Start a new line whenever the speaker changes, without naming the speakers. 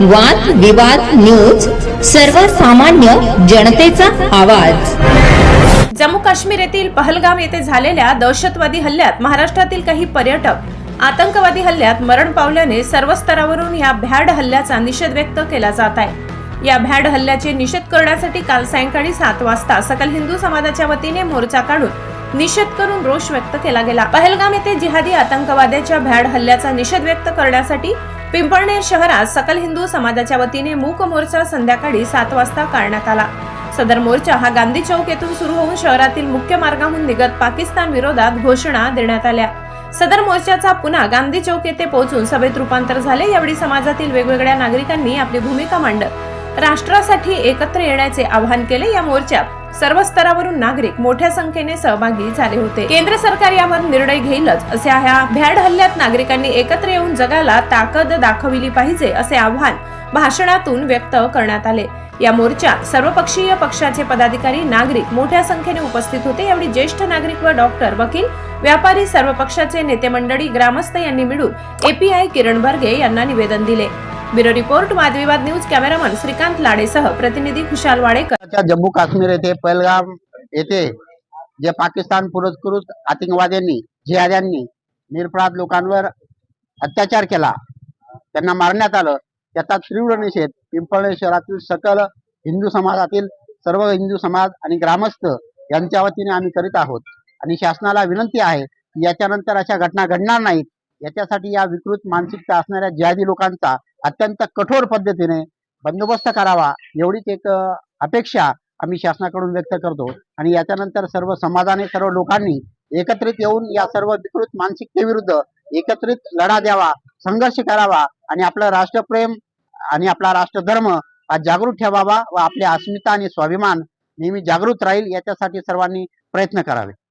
वाद विवाद न्यूज सर्वसामान्य जनतेचा आवाज.
जम्मू काश्मीर येथील पहलगाम येथे झालेल्या दहशतवादी हल्ल्यात महाराष्ट्रातील काही पर्यटक आतंकवादी हल्ल्यात मरण पावल्याने सर्व स्तरावरून या भ्याड हल्ल्याचा निषेध व्यक्त केला जात आहे. या भ्याड हल्ल्याचे निषेध करण्यासाठी काल सायंकाळी सात वाजता सकल हिंदू समाजाच्या वतीने मोर्चा काढून निषेध करून रोष व्यक्त केला गेला. पहलगाम येथे जिहादी आतंकवाद्याच्या भ्याड हल्ल्याचा निषेध व्यक्त करण्यासाठी पिंपळनेर शहरात सकल हिंदू समाजाच्या वतीने मूक मोर्चा संध्याकाळी सात वाजता काढण्यात आला. सदर मोर्चा हा गांधी चौक येथून सुरू होऊन शहरातील मुख्य मार्गाहून निघत पाकिस्तान विरोधात घोषणा देण्यात आल्या. सदर मोर्चाचा पुन्हा गांधी चौक येथे पोहोचून सभेत रूपांतर झाले. यावेळी समाजातील वेगवेगळ्या नागरिकांनी आपली भूमिका मांडत राष्ट्रासाठी एकत्र येण्याचे आवाहन केले. या मोर्चात सर्व स्तरावरून नागरिक मोठ्या संख्येने सहभागी झाले होते. केंद्र सरकार यावर निर्णय घेईलच असे ह्या भ्याड हल्ल्यात नागरिकांनी एकत्र येऊन जगाला ताकद दाखविली पाहिजे असे आव्हान भाषणातून व्यक्त करण्यात आले. या मोर्चात सर्वपक्षीय पक्षाचे पदाधिकारी नागरिक मोठ्या संख्येने उपस्थित होते यावेळी ज्येष्ठ नागरिक व डॉक्टर वकील व्यापारी सर्व पक्षाचे नेते मंडळी ग्रामस्थ यांनी मिळून एपीआय किरण बर्गे यांना निवेदन दिले. ब्युरो रिपोर्ट वादविवाद न्यूज कॅमेरामन श्रीकांत लाडेसह प्रतिनिधी खुशाल वाडेकर.
जम्मू काश्मीर येथे पहलगाम येथे जे पाकिस्तान पुरस्कृत आतंकवाद्यांनी जिहाद्यांनी निरपराध लोकांवर अत्याचार केला त्यांना मारण्यात आलं. त्याचा तीव्र निषेध पिंपळनेर शहरातील सकल हिंदू समाजातील सर्व हिंदू समाज आणि ग्रामस्थ यांच्या वतीने आम्ही करीत आहोत. आणि शासनाला विनंती आहे की याच्यानंतर अशा घटना घडणार नाहीत. याच्यासाठी या विकृत मानसिकता असणाऱ्या जिहादी लोकांचा अत्यंत कठोर पद्धतीने बंदोबस्त करावा एवढीच एक अपेक्षा आम्ही शासनाकडून व्यक्त करतो. आणि याच्यानंतर सर्व समाजाने सर्व लोकांनी एकत्रित येऊन या सर्व विकृत मानसिकतेविरुद्ध एकत्रित लढा द्यावा संघर्ष करावा आणि आपलं राष्ट्रप्रेम आणि आपला राष्ट्रधर्म हा जागृत ठेवावा व आपली अस्मिता आणि स्वाभिमान नेहमी जागृत राहील याच्यासाठी सर्वांनी प्रयत्न करावे.